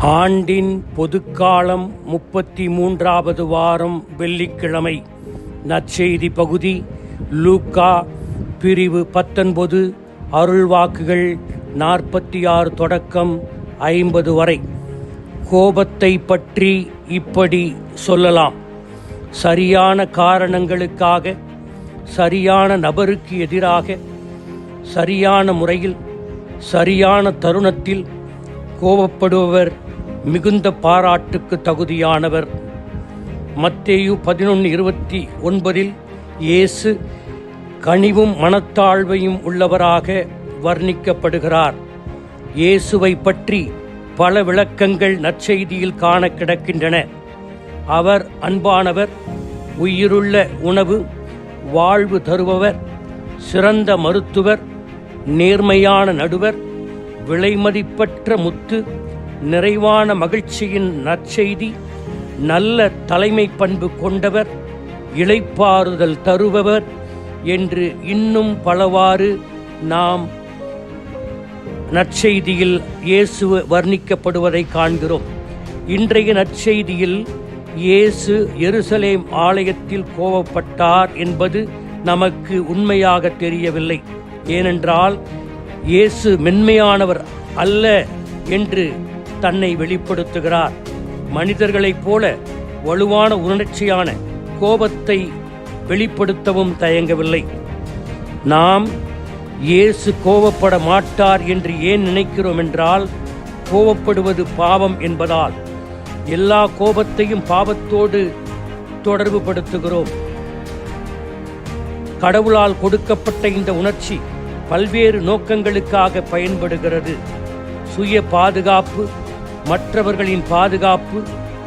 ஆண்டின் பொதுக்காலம் முப்பத்தி மூன்றாவது வாரம் வெள்ளிக்கிழமை. நற்செய்தி பகுதி லூக்கா பிரிவு பத்தொன்பது அருள்வாக்குகள் நாற்பத்தி ஆறு தொடக்கம் ஐம்பது வரை. கோபத்தை பற்றி இப்படி சொல்லலாம். சரியான காரணங்களுக்காக சரியான நபருக்கு எதிராக சரியான முறையில் சரியான தருணத்தில் கோபப்படுபவர் மிகுந்த பாராட்டுக்கு தகுதியானவர். மத்தேயு பதினொன்று இருபத்தி ஒன்பதில் இயேசு கனிவும் மனத்தாழ்வையும் உள்ளவராக வர்ணிக்கப்படுகிறார். இயேசுவை பற்றி பல விளக்கங்கள் நற்செய்தியில் காண கிடக்கின்றன. அவர் அன்பானவர் உயிருள்ள உணவு வாழ்வு தருபவர் சிறந்த மருத்துவர் நேர்மையான நடுவர் விலைமதிப்பற்ற முத்து நிறைவான மகிழ்ச்சியின் நற்செய்தி நல்ல தலைமை பண்பு கொண்டவர் இழைப்பாறுதல் தருபவர் என்று இன்னும் பலவாறு நாம் நற்செய்தியில் இயேசு வர்ணிக்கப்படுவதை காண்கிறோம். இன்றைய நற்செய்தியில் இயேசு எருசலேம் ஆலயத்தில் கோவப்பட்டார் என்பது நமக்கு உண்மையாக தெரியவில்லை. ஏனென்றால் இயேசு மென்மையானவர் அல்ல என்று தன்னை வெளிப்படுத்துகிறார். மனிதர்களைப் போல வலுவான உணர்ச்சியான கோபத்தை வெளிப்படுத்தவும் தயங்கவில்லை. நாம் இயேசு கோபப்பட மாட்டார் என்று ஏன் நினைக்கிறோம் என்றால் கோபப்படுவது பாவம் என்பதால். எல்லா கோபத்தையும் பாவத்தோடு தொடர்பு படுத்துகிறோம் கடவுளால் கொடுக்கப்பட்ட இந்த உணர்ச்சி பல்வேறு நோக்கங்களுக்காக பயன்படுகிறது. சுய பாதுகாப்பு மற்றவர்களின் பாதுகாப்பு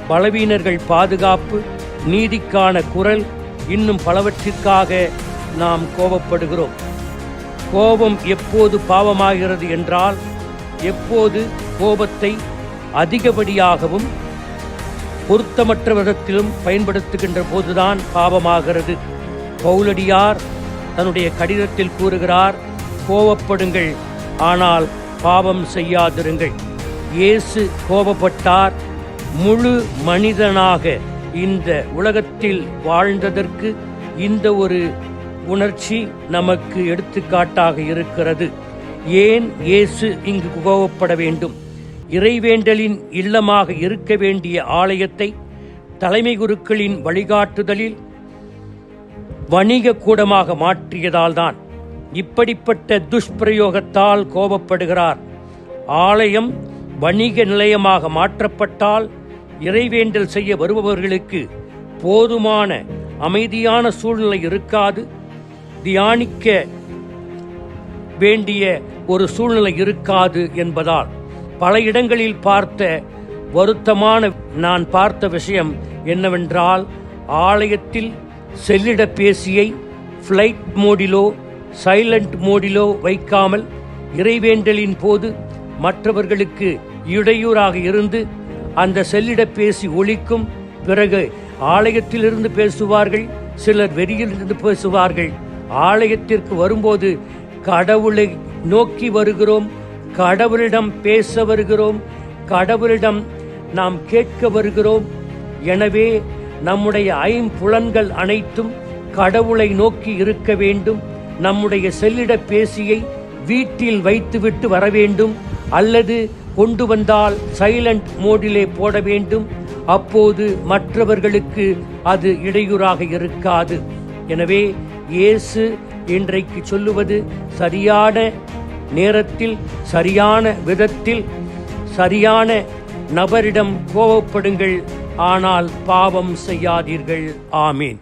பலவீனர்கள் பாதுகாப்பு நீதிக்கான குரல் இன்னும் பலவற்றிற்காக நாம் கோபப்படுகிறோம். கோபம் எப்போது பாவமாகிறது என்றால் எப்போது கோபத்தை அதிகப்படியாகவும் பொருத்தமற்ற விதத்திலும் பயன்படுத்துகின்ற போதுதான் பாவமாகிறது. பௌலடியார் தன்னுடைய கடிதத்தில் கூறுகிறார் கோபப்படுங்கள் ஆனால் பாவம் செய்யாதிருங்கள். இயேசு கோபப்பட்டார். முழு மனிதனாக இந்த உலகத்தில் வாழ்ந்ததற்கு இந்த ஒரு உணர்ச்சி நமக்கு எடுத்துக்காட்டாக இருக்கிறது. ஏன் இயேசு இங்கு கோபப்பட வேண்டும்? இறைவேண்டலின் இல்லமாக இருக்க வேண்டிய ஆலயத்தை தலைமை குருக்களின் வழிகாட்டுதலில் வணிக கூடமாக மாற்றியதால்தான். இப்படிப்பட்ட துஷ்பிரயோகத்தால் கோபப்படுகிறார். ஆலயம் வணிக நிலையமாக மாற்றப்பட்டால் இறைவேண்டல் செய்ய வருபவர்களுக்கு போதுமான அமைதியான சூழ்நிலை இருக்காது. தியானிக்க வேண்டிய ஒரு சூழ்நிலை இருக்காது என்பதால் பல இடங்களில் பார்த்த வருத்தமான நான் பார்த்த விஷயம் என்னவென்றால் ஆலயத்தில் செல்லிட பேசியை ஃப்ளைட் மோடிலோ சைலண்ட் மோடிலோ வைக்காமல் இறைவேண்டலின் போது மற்றவர்களுக்கு இடையூறாக இருந்து அந்த செல்லிட பேசி ஒழிக்கும் பிறகு ஆலயத்திலிருந்து பேசுவார்கள் சிலர் வெளியிலிருந்து பேசுவார்கள். ஆலயத்திற்கு வரும்போது கடவுளை நோக்கி வருகிறோம் கடவுளிடம் பேச வருகிறோம் கடவுளிடம் நாம் கேட்க வருகிறோம். எனவே நம்முடைய ஐம்புலன்கள் அனைத்தும் கடவுளை நோக்கி இருக்க வேண்டும். நம்முடைய செல்லிட பேசியை வீட்டில் வைத்துவிட்டு வர வேண்டும் அல்லது கொண்டு வந்தால் சைலண்ட் மோடிலே போட வேண்டும். அப்போது மற்றவர்களுக்கு அது இடையூறாக இருக்காது. எனவே இயேசு இன்றைக்கு சொல்லுவது சரியான நேரத்தில் சரியான விதத்தில் சரியான நபரிடம் கோபப்படுங்கள் ஆனால் பாவம் செய்யாதீர்கள். ஆமீன்.